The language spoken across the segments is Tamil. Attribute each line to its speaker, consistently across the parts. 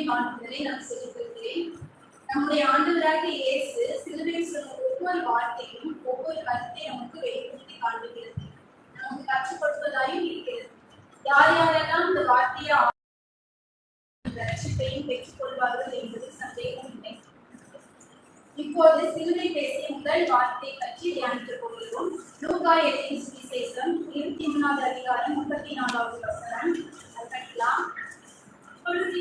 Speaker 1: அன்பை வாழ்த்துதலை நான் சொல்லிக்கொள்கிறேன் நம்முடைய ஆண்டவராக இயேசு சிலுவையில் சொன்ன ஒவ்வொரு வார்த்தையும் ஒவ்வொரு கருத்தை நமக்கு வெளிப்படுத்தி காண்பிக்கிறது நமக்கு கற்றுக்கொடுப்பதாயும் இருக்கிறது யார் யாரெல்லாம் இந்த வார்த்தையை என்பது சந்தேகம் இல்லை இப்போது சிலுவை பேசிய முதல் வார்த்தை பற்றி தியானித்துக் கொள்கிறோம் லூகா எழுதிய அதிகாரம் முப்பத்தி நாலாவது அப்பொழுது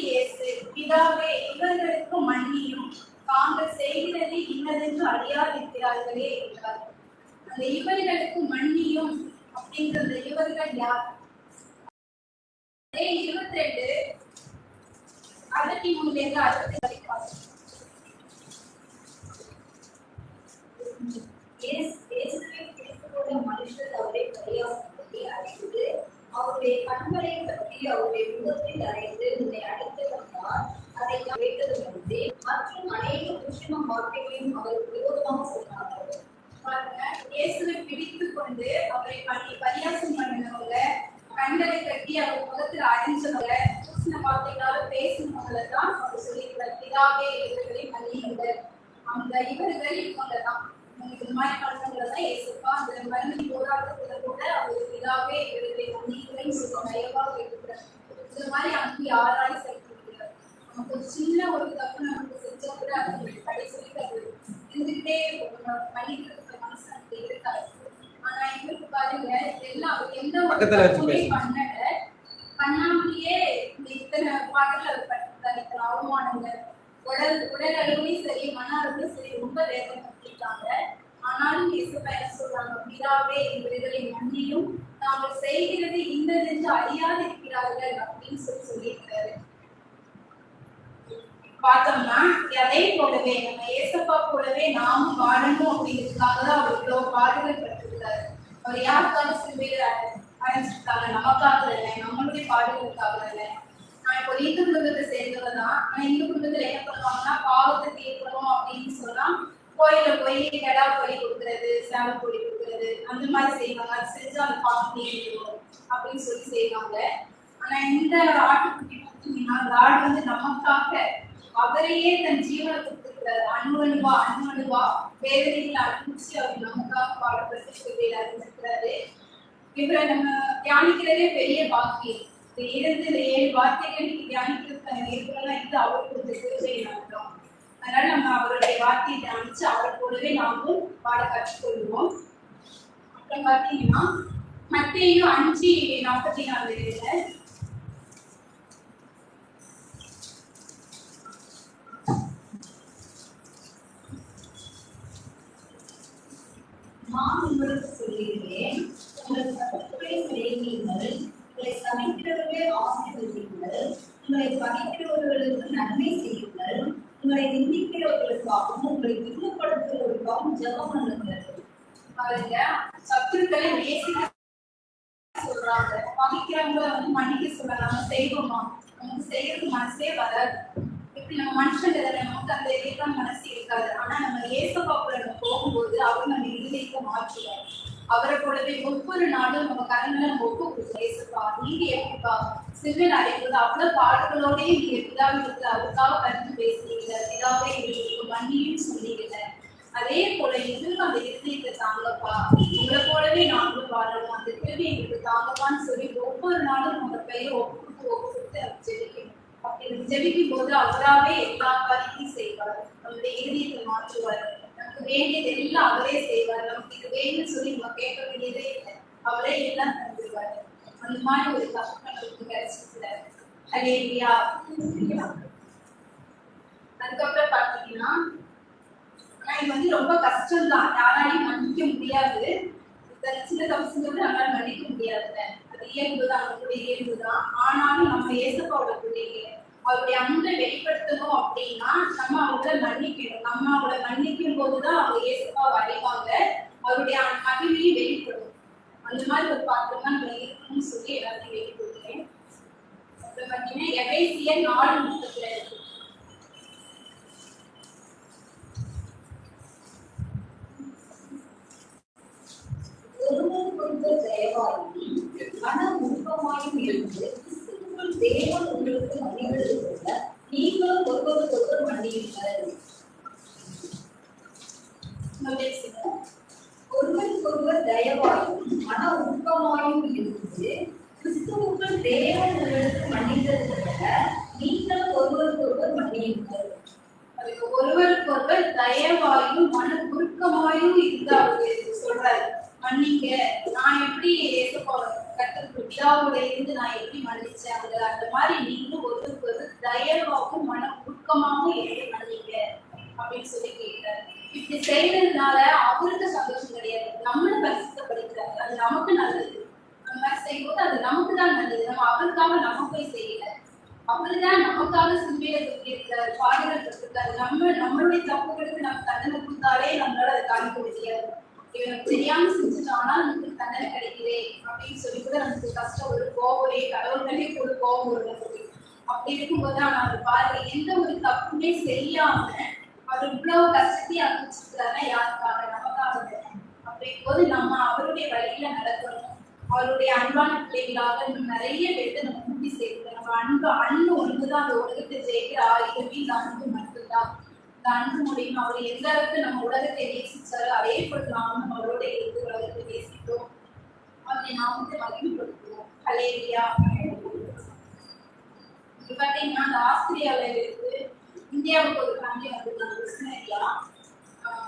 Speaker 1: இயேசு பிதாவே இவர்களுக்கு மன்னியும் தாங்கள் செய்கிறது இன்னதென்று அறியாதிருக்கிறார்களே என்றார் அந்த இவர்களுக்கு மன்னியும் அப்படின்ற இவர்கள் யார் இருபத்தி ரெண்டு அறுபத்தி மூணுல இருந்து அறுபத்தி மனுஷர் அவரை பரியாசத்தை அடைந்து அவருடைய கண்களை பற்றி அவருடைய முகத்தில் அடைந்து உன்னை அடைத்து அதை கேட்டது மற்றும் அநேக உஷ்ண வார்த்தைகளையும் அவருக்கு விரோதமாக சொன்னார்கள் இயேசுவை பிடித்து கொண்டு அவரை பரியாசம் பண்ணினவங்க கண்களை கட்டி அவர் முகத்தில் அடைஞ்சவங்க வார்த்தைகளால பேசும் போதுதான் அவர் சொல்லியிருக்கார் பிதாவே இவர்களை மன்னியுங்கள் அந்த இவர்கள் இவங்க தான் இந்த மாதிரி பசங்களை அந்த மருந்து போராட்டத்துல கூட அவர் பிதாவே இவர்களை மன்னியுங்கள் இந்த மாதிரி அங்கு யாராய் செலுத்திருக்கிறார் நமக்கு சின்ன ஒரு தப்பு நமக்கு செஞ்சா கூட அது கடைசி அது இருந்துகிட்டே மன்னிக்கிறதுக்கு ஆனா இவருக்கு பாருங்க எல்லாம் எந்த ஒரு பண்ணாம பாடல்கள் அவமானங்கள் உடல் உடல் அளவுலையும் சரி மன அளவுலையும் சரி ரொம்ப வேதப்படுத்திட்டாங்க ஆனாலும் இயேசுப்பா என்ன சொல்றாங்க பிதாவே இவர்களை மன்னியும் நாங்கள் செய்கிறது இன்னதென்று அறியாது இருக்கிறார்கள் அப்படின்னு சொல்லி சொல்லியிருக்காரு பார்த்தோம்னா அதே போலவே நம்ம ஏசப்பா போலவே நாமும் வாழணும் அப்படிங்கிறதுக்காக தான் அவர் இவ்வளவு பாடுகள் பட்டிருக்காரு அவர் யாருக்காக சில பேர் அழைச்சிருக்காங்க நமக்காக இல்லை நம்மளுடைய பாடுகளுக்காக இல்லை நான் இப்போ இந்து குடும்பத்தை சேர்ந்தவர் தான் நான் இந்து குடும்பத்துல என்ன பண்ணுவாங்கன்னா பாவத்தை தீர்க்கணும் அப்படின்னு சொன்னா கோயில போய் கெடா பொடி கொடுக்கறது சேவை பொடி கொடுக்கறது அந்த மாதிரி செய்வாங்க அது செஞ்சு அந்த பாவம் தீர்க்கணும் அப்படின்னு சொல்லி செய்வாங்க ஆனா இந்த ஆட்டுக்குட்டி பார்த்தீங்கன்னா அந்த ஆடு வந்து நமக்காக அவரையே தன் ஜீவனை கொடுத்துருக்கிறாரு அணு அணுவா அணு அணுவா வேதனைகளை அனுப்பிச்சு அவர் நமக்காக பாடப்பட்டு சொல்லியில் அறிஞ்சிருக்கிறாரு இவரை நம்ம தியானிக்கிறதே பெரிய பாக்கியம் இருபது ஏழு வார்த்தைகள் நீங்க தியானிக்கிறதுக்கான நேர்வுகள்லாம் இது அவர் அர்த்தம் அதனால நம்ம அவருடைய வார்த்தையை தியானிச்சு அவரை போலவே நாமும் பாட கற்றுக்கொள்வோம் அப்புறம் பார்த்தீங்கன்னா மத்தையும் அஞ்சு நாற்பத்தி நாலு இல்ல நான் உங்களுக்கு சொல்லிடுறேன் உங்களை பகைக்கிறவர்களுக்கு நன்மை செய்யுங்கள் உங்களை நிந்திக்கிறவர்களுக்காகவும் உங்களை துன்பப்படுத்துவதற்காகவும் ஜபம் பண்ணுங்கள் பாருங்க சத்துருக்களை நேசிக்க சொல்றாங்க பகைக்கிறவங்க வந்து மன்னிக்க சொல்றாங்க நம்ம செய்வோமா நமக்கு செய்யறது மனசே வராது இப்படி நம்ம மனுஷங்க நமக்கு அந்த இதுதான் மனசு இருக்காது ஆனா நம்ம ஏசப்பாக்குள்ள நம்ம போகும்போது அவர் நம்ம இருதயத்தை மாற்றுவார் அவரை போலவே ஒவ்வொரு நாளும் நம்ம கரங்களை நம்ம ஒப்பு ஏசப்பா நீங்க எப்படிப்பா சிவில் அடைவது அவ்வளவு பாடல்களோடய நீங்க பிதாவிற்கு அவருக்காக கருத்து பேசுறீங்க ஏதாவது எங்களுக்கு மன்னியும் சொன்னீங்க அதே போல இதுவும் அந்த இருதயத்தை தாங்கப்பா உங்களை போலவே நாங்களும் பாடணும் அந்த திருவி எங்களுக்கு தாங்கப்பான்னு சொல்லி ஒவ்வொரு நாளும் உங்க பெயரை ஒப்புக்கு ஒப்புக்கு ஜெபிக்கணும் அப்படி ஜெபிக்கும் போது அவராகவே எல்லா காரியத்தையும் செய்வார் நம்மளுடைய இருதயத்தை மாற்றுவார் நமக்கு வேண்டியது எல்லாம் அவரே செய்வார் நமக்கு இது வேணும்னு சொல்லி நம்ம கேட்க வேண்டியதே இல்லை அவரே எல்லாம் தந்துடுவார் இந்த மாதிரி ஒரு தப்பு பண்றதுக்கு கிடைச்சிருக்குல அலேரியா அதுக்கப்புறம் பாத்தீங்கன்னா இது வந்து ரொம்ப கஷ்டம் தான் யாராலையும் மன்னிக்க முடியாது சின்ன தப்புங்கிறது நம்மளால மன்னிக்க முடியாதுல்ல அது இயல்பு தான் அவங்களுடைய இயல்பு தான் ஆனாலும் நம்ம ஏசப்பாவோட பிள்ளைங்க அவருடைய அன்பை வெளிப்படுத்தணும் அப்படின்னா நம்ம அவங்கள மன்னிக்கணும் நம்ம அவங்கள மன்னிக்கும் போதுதான் அவங்க ஏசப்பா வரைவாங்க அவருடைய மகிமையும் வெளிப்படும் அந்த மாதிரி ஒரு பாத்திரம் தான் நம்ம இருக்கணும்னு சொல்லி எல்லாத்தையும் வெளியே கொடுக்குறேன் அப்புறம் பார்த்தீங்கன்னா எபேசியர் நாலு முப்பத்துல இருக்கு ஒருவருக்கொருவர் தயவாகி மன உருவமாயும் இருந்து கிறிஸ்துவுக்குள் ஒருவருக்கொருவர் தயவாயும் மன ஊக்கமாயும் இருந்து கிறிஸ்துவுக்குள் தேவன் உங்களுக்கு மன்னித்தது போல நீங்களும் ஒருவருக்கொருவர் மன்னியுங்கள் ஒருவருக்கொருவர் தயவாயும் மன குறுக்கமாயும் இருந்து அவருக்கு சொல்றாரு மன்னிக்க நான் எப்படி கத்து பிதாவுடைய இருந்து நான் எப்படி மன்னிச்சேன் அந்த மாதிரி நீங்களும் ஒருவருக்கொருவர் தயவாகவும் மன குறுக்கமாகவும் எப்படி மன்னிக்க அப்படின்னு சொல்லி கேட்டார் இப்படி செய்யறதுனால அவருக்கு சந்தோஷம் நம்மளும் பரிசுத்தப்படுத்துறாரு அது நமக்கு நல்லது நம்ம செய்யும்போது அது நமக்கு தான் நல்லது நம்ம அவருக்காக நம்ம போய் செய்யல அவருதான் நமக்காக சிம்பியில சொல்லியிருக்காரு பாடல்கள் கொடுத்திருக்காரு நம்ம நம்மளுடைய தப்புகளுக்கு நம்ம தண்டனை கொடுத்தாலே நம்மளால அதை காமிக்க முடியாது இவன் தெரியாம செஞ்சுட்டானா நமக்கு தண்டனை கிடைக்குதே அப்படின்னு சொல்லி கூட நமக்கு கஷ்டம் ஒரு கோவரே கடவுள்களே ஒரு கோபம் ஒரு அப்படி இருக்கும்போது நான் அவர் பாருங்க எந்த ஒரு தப்புமே செய்யாம அவர் இவ்வளவு கஷ்டத்தையும் அனுப்பிச்சிருக்கிறாருன்னா யாருக்காக நமக்காக அப்படிங்கும்போது நம்ம அவருடைய வழியில நடக்கணும் அவருடைய அன்பான பிள்ளைகளாக நிறைய பேருக்கு நம்ம கூட்டி சேர்க்கணும் நம்ம அன்பு அன்பு ஒன்றுதான் அந்த உலகத்தை ஜெயிக்கிற ஆயுதமே இந்த அன்பு மட்டும்தான் இந்த அன்பு மூலியமா அவர் எந்த அளவுக்கு நம்ம உலகத்தை நேசிச்சாரோ அதே போல நாம நம்ம அவரோட இருந்து உலகத்தை நேசித்தோம் அவனை வந்து மகிழ்ப்படுத்துவோம் கலேரியா இது பார்த்தீங்கன்னா ஆஸ்திரேலியாவில இருந்து இந்தியாவுக்கு ஒரு ஃபேமிலி வந்து கிருஷ்ணகிரியா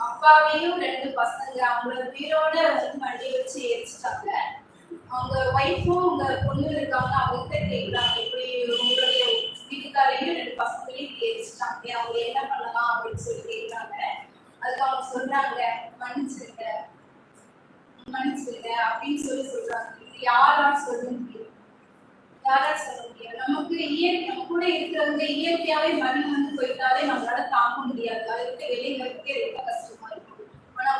Speaker 1: அப்பாவையும் ரெண்டு பசங்க அவங்களோட உயிரோட வந்து வண்டி வச்சு ஏறிச்சிட்டாங்க அவங்க ஒய்ஃபும் அவங்க பொண்ணு இருக்காங்க அவங்ககிட்ட கேட்குறாங்க எப்படி உங்களுடைய வீட்டுக்காரையும் ரெண்டு பசங்களையும் எரிச்சிட்டாங்க அவங்க என்ன பண்ணலாம் அப்படின்னு சொல்லி கேட்குறாங்க அதுக்கு அவங்க சொல்றாங்க மன்னிச்சிருங்க மன்னிச்சிருங்க அப்படின்னு சொல்லி சொல்றாங்க இது யாரா சொல்ல முடியும் யாரா சொல்ல முடியும் நமக்கு இயற்கை கூட இருக்கிறவங்க இயற்கையாவே மண் வந்து போயிட்டாலே நம்மளால தாங்க முடியாது அதுக்கு வெளியே இருக்க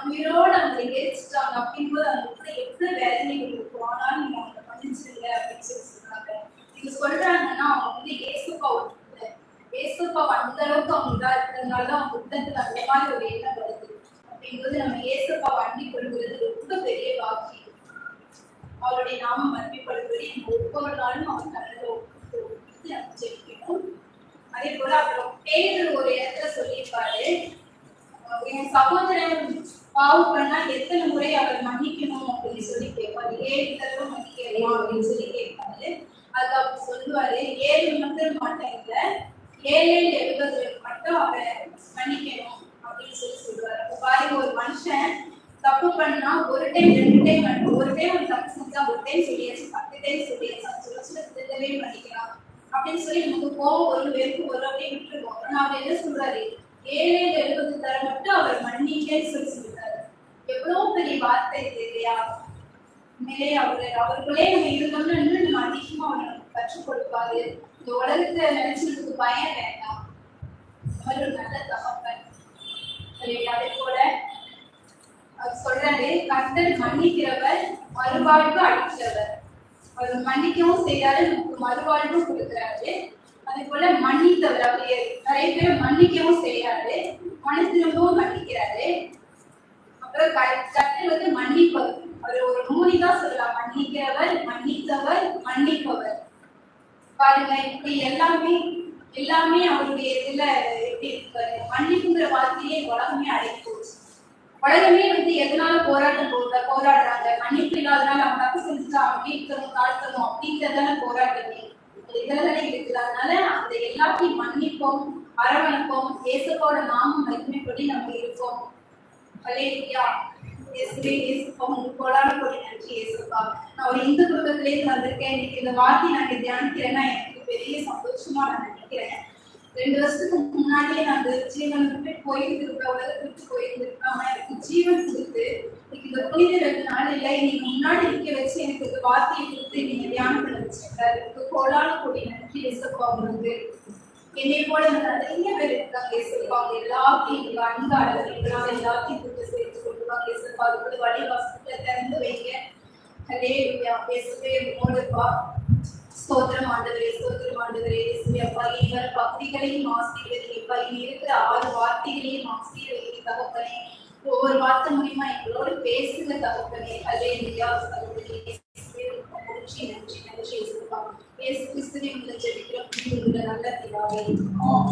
Speaker 1: உயிரோடு அவங்களை எரிச்சிட்டாங்க அப்படிங்கும்போது அந்த அவங்களுக்கு எவ்வளவு வேதனை இருக்கும் ஆனால் நீங்க அவங்களை மன்னிச்சிருங்க அப்படின்னு சொல்லி சொல்றாங்க நீங்க சொல்றாங்கன்னா அவங்க வந்து ஏசுப்பா ஒரு ஏசுப்பா அந்த அளவுக்கு அவங்க இதா இருக்கிறதுனால தான் அவங்க உள்ளத்துல அந்த மாதிரி ஒரு எண்ணம் வருது அப்படிங்கும்போது நம்ம ஏசுப்பா வண்டி கொள்கிறது ரொம்ப பெரிய வாக்கி அவருடைய நாம மன்னிப்படுவது நம்ம ஒவ்வொரு நாளும் அவர் கண்ணில் ஒப்பிட்டு நம்ம ஜெயிக்கணும் அதே போல அப்புறம் பேர் ஒரு இடத்துல சொல்லியிருப்பாரு என் சகோதரன் பாவம் பண்ணா எத்தனை முறை அவர் மன்னிக்கணும் அப்படின்னு சொல்லி கேட்பாரு ஏழு தடவை மன்னிக்கலையா அப்படின்னு சொல்லி கேட்பாரு அதுக்கு அவர் சொல்லுவாரு ஏழு மட்டும் மாட்டாங்க ஏழு எழுபது மட்டும் அவரை மன்னிக்கணும் அப்படின்னு சொல்லி சொல்லுவாரு அப்ப பாருங்க ஒரு மனுஷன் தப்பு பண்ணா ஒரு டைம் ரெண்டு டைம் பண்ணும் ஒரு டைம் ஒரு தப்பு செஞ்சா ஒரு டைம் சொல்லியாச்சு பத்து டைம் சொல்லியாச்சு சொல்ல சொல்ல திருத்தவே பண்ணிக்கலாம் அப்படின்னு சொல்லி நமக்கு கோவம் ஒரு வெறுப்பு வரும் அப்படின்னு விட்டுருவோம் ஆனா அவர் என்ன சொல்றாரு ஏழு எழுபது தர மட்டும் அவர் மன்னிக்கன்னு சொல்லி சொல்றாரு எவ்வளவு பெரிய வார்த்தை இது இல்லையா உண்மையிலே அவர் அவர்களே நம்ம இருந்தோம்னா இன்னும் நம்ம அதிகமா அவர் கற்றுக் கொடுப்பாரு இந்த உலகத்தை நினைச்சதுக்கு பயம் வேண்டாம் அவர் ஒரு நல்ல தகப்பன் அதே போல அவர் சொல்றாரு கர்த்தர் மன்னிக்கிறவர் மறுவாழ்வு அளிக்கிறவர் அவர் மன்னிக்கவும் செய்யாரு நமக்கு மறுவாழ்வும் கொடுக்குறாரு அதே போல மன்னித்தவர் அவர் நிறைய பேர் மன்னிக்கவும் செய்யாரு மனு திரும்பவும் மன்னிக்கிறாரு கர்த்தர் வந்து மன்னிப்பவர் அவர் ஒரு மூலிகா சொல்லலாம் மன்னிக்கிறவர் மன்னித்தவர் மன்னிப்பவர் பாருங்க இப்படி எல்லாமே எல்லாமே அவருடைய இதுல எப்படி இருக்காரு மன்னிப்புங்கிற வார்த்தையை உலகமே அடங்கி உலகமே வந்து எதனால போராட்டம் போடுற போராடுறாங்க மன்னிப்பு இல்லாதனால அவங்க தப்பு செஞ்சுட்டா அப்படி இருக்கணும் தாழ்த்தணும் அப்படிங்கிறதால போராட்டமே இதெல்லாம் இருக்குது அதனால அந்த எல்லாத்தையும் மன்னிப்போம் அரவணைப்போம் இயேசுவோட நாமம் மகிமைப்படி நம்ம இருப்போம் அலேலியா இயேசுவே இயேசுப்பா உங்களுக்கு கொடான கொடி நன்றி இயேசுப்பா நான் ஒரு இந்து குடும்பத்திலேருந்து வந்திருக்கேன் இன்னைக்கு இந்த வார்த்தையை நான் தியானிக்கிறேன்னா எனக்கு பெரிய சந்தோஷமா நான் நினைக்கிறேன் ரெண்டு வருஷத்துக்கு முன்னாடியே நான் அந்த ஜீவன் விட்டு போயிருந்திருப்பேன் உலகத்துக்கு போயிருந்திருப்பேன் ஆனால் எனக்கு ஜீவன் கொடுத்து இன்னைக்கு இந்த புனித ரெண்டு நாள் இல்லை இன்னைக்கு முன்னாடி நிற்க வச்சு எனக்கு இந்த வார்த்தையை கொடுத்து நீங்க தியானம் பண்ண வச்சுருக்காரு கோலான கொடி நன்றி இயேசுப்பா உங்களுக்கு என்னை போல நிறைய பேர் இருக்காங்க இயேசுப்பா அவங்க எல்லாத்தையும் எங்களுக்கு அன்பு அடக்கிறீங்களா எல்லாத்தையும் கூட்டு சேர்த்து கொண்டுவாங்க இயேசுப்பா அதுக்குள்ள வழி வசத்துல திறந்து வைங்க ஹலே இயேசுவே மோடுப்பா ஸ்தோத்திரம் ஆண்டவரே ஸ்தோத்திரம் ஆண்டவரே இயேசுவே அப்பா இவர் பக்திகளையும் ஆசிரியப்பா இனி இருக்கிற ஆறு வார்த்தைகளையும் ஆசிரியர் தகப்பனே ஒவ்வொரு வார்த்தை மூலியமா எங்களோட பேசுங்க தகப்பனே ஹலே இல்லையா நன்றி இயேசு கிறிஸ்துவின் ஜெபிக்கிறோம் நல்ல திவாவை